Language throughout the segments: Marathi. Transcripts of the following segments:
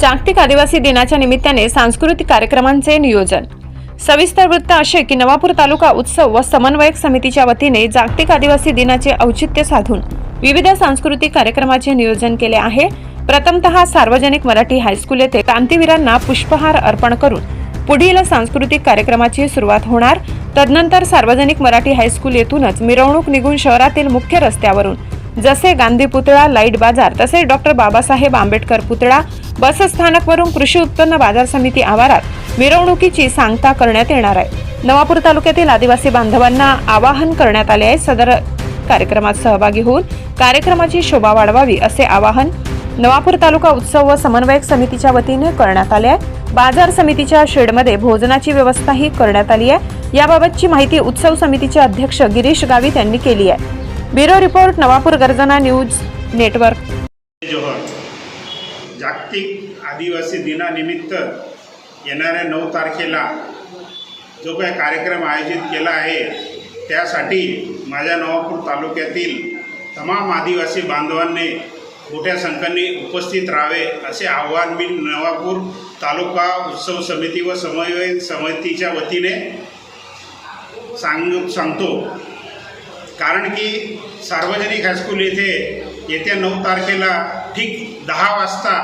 जागतिक आदिवासी दिनाच्या निमित्ताने सांस्कृतिक कार्यक्रमांचे नियोजन. सविस्तर वृत्त असे की नवापूर तालुका उत्सव व समन्वयक समितीच्या वतीने जागतिक आदिवासी दिनाचे औचित्य साधून विविध सांस्कृतिक कार्यक्रमाचे नियोजन केले आहे. प्रथमतः सार्वजनिक मराठी हायस्कूल येथे क्रांतीवीरांना पुष्पहार अर्पण करून पुढील सांस्कृतिक कार्यक्रमाची सुरुवात होणार. तदनंतर सार्वजनिक मराठी हायस्कूल येथूनच मिरवणूक निघून शहरातील मुख्य रस्त्यावरून जसे गांधी पुतळा लाइट बाजार तसेच डॉक्टर बाबासाहेब आंबेडकर पुतळा बसस्थानकवरून कृषी उत्पन्न बाजार समिती आवारात मिरवणुकीची सांगता करण्यात येणार आहे. नवापूर तालुक्यातील आदिवासी बांधवांना आवाहन करण्यात आले आहे. सदर कार्यक्रमात सहभागी होऊन कार्यक्रमाची शोभा वाढवावी असे आवाहन नवापूर तालुका उत्सव व समन्वयक समितीच्या वतीने करण्यात आले आहे. बाजार समितीच्या शेडमध्ये भोजनाची व्यवस्थाही करण्यात आली आहे. याबाबतची माहिती उत्सव समितीचे अध्यक्ष गिरीश गावित यांनी केली आहे. ब्युरो रिपोर्ट नवापूर गर्जना न्यूज नेटवर्क. जोहर जागतिक आदिवासी दिनानिमित्त येणाऱ्या नऊ तारखेला जो काही कार्यक्रम आयोजित केला आहे त्यासाठी माझ्या नवापूर तालुक्यातील तमाम आदिवासी बांधवांनी मोठ्या संख्येने उपस्थित राहावे असे आव्हान मी नवापूर तालुका उत्सव समिती व समन्वय समितीच्या वतीने सांग सांगतो. कारण की सार्वजनिक हायस्कूल येथे येत्या नऊ तारखेला ठीक दहा वाजता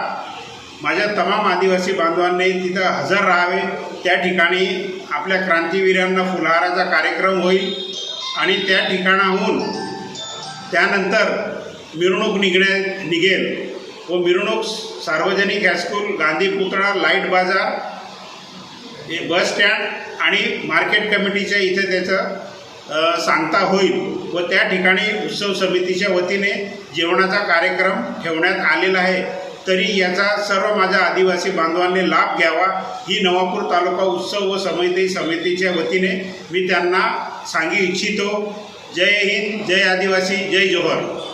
माझ्या तमाम आदिवासी बांधवांनी तिथं हजर राहावे. त्या ठिकाणी आपल्या क्रांतीवीरांना फुलहाराचा कार्यक्रम होईल. आणि त्या ठिकाणाहून त्यानंतर मिरवणूक निघण्या निघेल. व मिरवणूक सार्वजनिक हायस्कूल गांधी पुतळा लाइट बाजार हे बस स्टँड आणि मार्केट कमिटीच्या इथे त्याचं सांगता होईल व त्या ठिकाणी उत्सव समितीच्या वतीने जेवणाचा कार्यक्रम ठेवण्यात आलेला आहे. तरी याचा सर्व माझ्या आदिवासी बांधवांनी लाभ घ्यावा. ही नवापूर तालुका उत्सव व समिती समितीच्या वतीने मी त्यांना सांगू इच्छितो. जय हिंद जय आदिवासी जय जोहर.